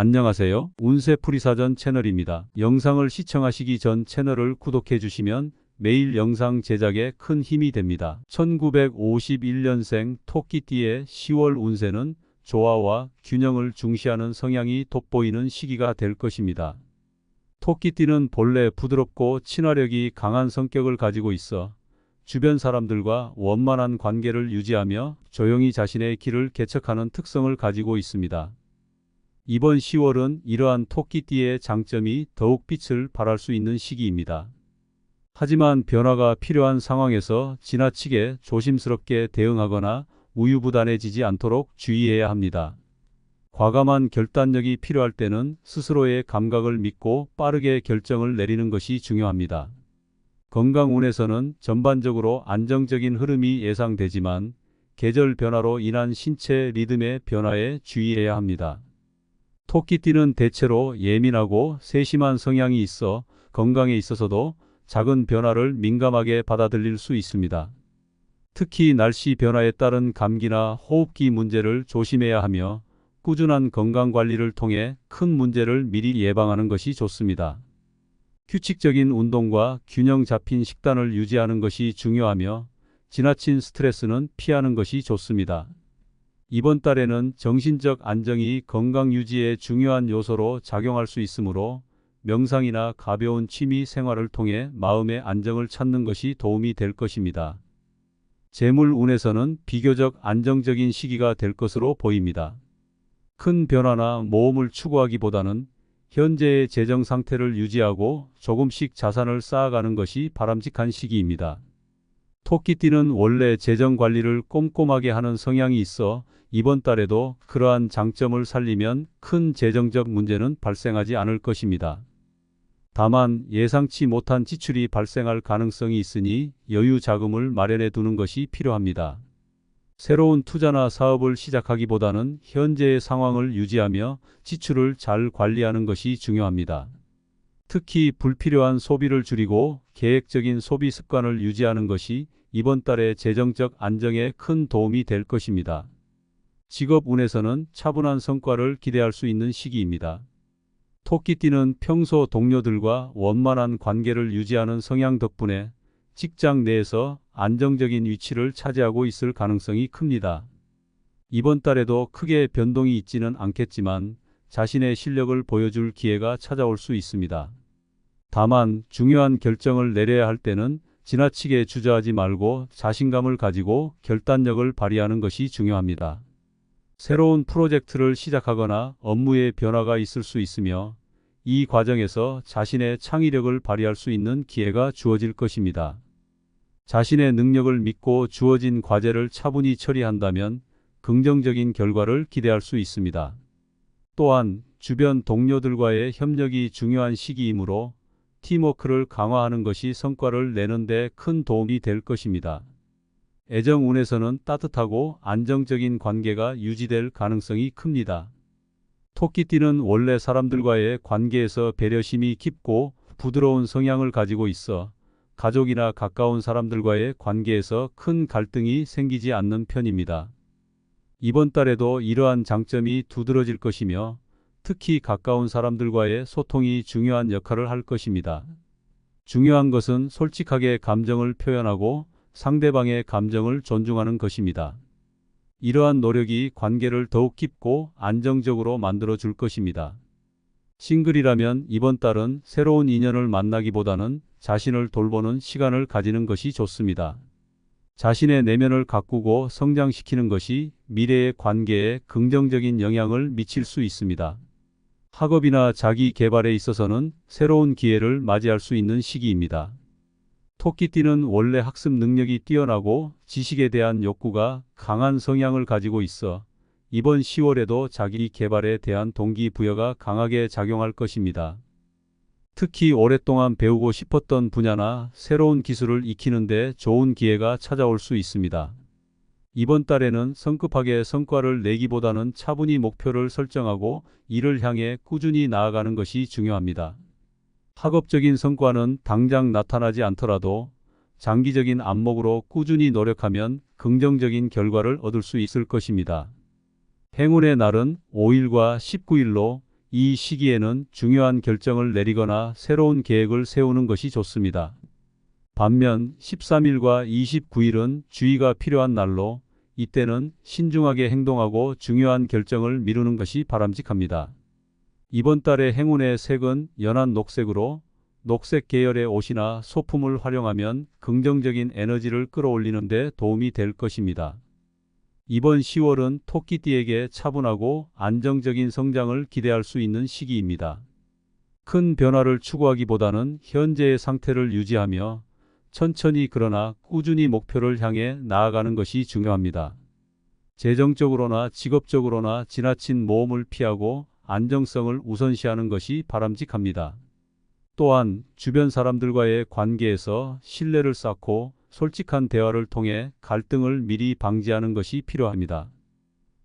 안녕하세요. 운세풀이사전 채널입니다. 영상을 시청하시기 전 채널을 구독해 주시면 매일 영상 제작에 큰 힘이 됩니다. 1951년생 토끼띠의 10월 운세는 조화와 균형을 중시하는 성향이 돋보이는 시기가 될 것입니다. 토끼띠는 본래 부드럽고 친화력이 강한 성격을 가지고 있어 주변 사람들과 원만한 관계를 유지하며 조용히 자신의 길을 개척하는 특성을 가지고 있습니다. 이번 10월은 이러한 토끼띠의 장점이 더욱 빛을 발할 수 있는 시기입니다. 하지만 변화가 필요한 상황에서 지나치게 조심스럽게 대응하거나 우유부단해지지 않도록 주의해야 합니다. 과감한 결단력이 필요할 때는 스스로의 감각을 믿고 빠르게 결정을 내리는 것이 중요합니다. 건강운에서는 전반적으로 안정적인 흐름이 예상되지만 계절 변화로 인한 신체 리듬의 변화에 주의해야 합니다. 토끼띠는 대체로 예민하고 세심한 성향이 있어 건강에 있어서도 작은 변화를 민감하게 받아들일 수 있습니다. 특히 날씨 변화에 따른 감기나 호흡기 문제를 조심해야 하며 꾸준한 건강 관리를 통해 큰 문제를 미리 예방하는 것이 좋습니다. 규칙적인 운동과 균형 잡힌 식단을 유지하는 것이 중요하며 지나친 스트레스는 피하는 것이 좋습니다. 이번 달에는 정신적 안정이 건강 유지에 중요한 요소로 작용할 수 있으므로 명상이나 가벼운 취미 생활을 통해 마음의 안정을 찾는 것이 도움이 될 것입니다. 재물 운에서는 비교적 안정적인 시기가 될 것으로 보입니다. 큰 변화나 모험을 추구하기보다는 현재의 재정 상태를 유지하고 조금씩 자산을 쌓아가는 것이 바람직한 시기입니다. 토끼띠는 원래 재정 관리를 꼼꼼하게 하는 성향이 있어 이번 달에도 그러한 장점을 살리면 큰 재정적 문제는 발생하지 않을 것입니다. 다만 예상치 못한 지출이 발생할 가능성이 있으니 여유 자금을 마련해 두는 것이 필요합니다. 새로운 투자나 사업을 시작하기보다는 현재의 상황을 유지하며 지출을 잘 관리하는 것이 중요합니다. 특히 불필요한 소비를 줄이고 계획적인 소비 습관을 유지하는 것이 이번 달의 재정적 안정에 큰 도움이 될 것입니다. 직업 운에서는 차분한 성과를 기대할 수 있는 시기입니다. 토끼띠는 평소 동료들과 원만한 관계를 유지하는 성향 덕분에 직장 내에서 안정적인 위치를 차지하고 있을 가능성이 큽니다. 이번 달에도 크게 변동이 있지는 않겠지만 자신의 실력을 보여줄 기회가 찾아올 수 있습니다. 다만 중요한 결정을 내려야 할 때는 지나치게 주저하지 말고 자신감을 가지고 결단력을 발휘하는 것이 중요합니다. 새로운 프로젝트를 시작하거나 업무에 변화가 있을 수 있으며 이 과정에서 자신의 창의력을 발휘할 수 있는 기회가 주어질 것입니다. 자신의 능력을 믿고 주어진 과제를 차분히 처리한다면 긍정적인 결과를 기대할 수 있습니다. 또한 주변 동료들과의 협력이 중요한 시기이므로 팀워크를 강화하는 것이 성과를 내는 데 큰 도움이 될 것입니다. 애정운에서는 따뜻하고 안정적인 관계가 유지될 가능성이 큽니다. 토끼띠는 원래 사람들과의 관계에서 배려심이 깊고 부드러운 성향을 가지고 있어 가족이나 가까운 사람들과의 관계에서 큰 갈등이 생기지 않는 편입니다. 이번 달에도 이러한 장점이 두드러질 것이며 특히 가까운 사람들과의 소통이 중요한 역할을 할 것입니다. 중요한 것은 솔직하게 감정을 표현하고 상대방의 감정을 존중하는 것입니다. 이러한 노력이 관계를 더욱 깊고 안정적으로 만들어 줄 것입니다. 싱글이라면 이번 달은 새로운 인연을 만나기보다는 자신을 돌보는 시간을 가지는 것이 좋습니다. 자신의 내면을 가꾸고 성장시키는 것이 미래의 관계에 긍정적인 영향을 미칠 수 있습니다. 학업이나 자기 개발에 있어서는 새로운 기회를 맞이할 수 있는 시기입니다. 토끼띠는 원래 학습 능력이 뛰어나고 지식에 대한 욕구가 강한 성향을 가지고 있어 이번 10월에도 자기 개발에 대한 동기부여가 강하게 작용할 것입니다. 특히 오랫동안 배우고 싶었던 분야나 새로운 기술을 익히는데 좋은 기회가 찾아올 수 있습니다. 이번 달에는 성급하게 성과를 내기보다는 차분히 목표를 설정하고 이를 향해 꾸준히 나아가는 것이 중요합니다. 학업적인 성과는 당장 나타나지 않더라도 장기적인 안목으로 꾸준히 노력하면 긍정적인 결과를 얻을 수 있을 것입니다. 행운의 날은 5일과 19일로 이 시기에는 중요한 결정을 내리거나 새로운 계획을 세우는 것이 좋습니다. 반면 13일과 29일은 주의가 필요한 날로 이때는 신중하게 행동하고 중요한 결정을 미루는 것이 바람직합니다. 이번 달의 행운의 색은 연한 녹색으로 녹색 계열의 옷이나 소품을 활용하면 긍정적인 에너지를 끌어올리는 데 도움이 될 것입니다. 이번 10월은 토끼띠에게 차분하고 안정적인 성장을 기대할 수 있는 시기입니다. 큰 변화를 추구하기보다는 현재의 상태를 유지하며 천천히 그러나 꾸준히 목표를 향해 나아가는 것이 중요합니다. 재정적으로나 직업적으로나 지나친 모험을 피하고 안정성을 우선시하는 것이 바람직합니다. 또한 주변 사람들과의 관계에서 신뢰를 쌓고 솔직한 대화를 통해 갈등을 미리 방지하는 것이 필요합니다.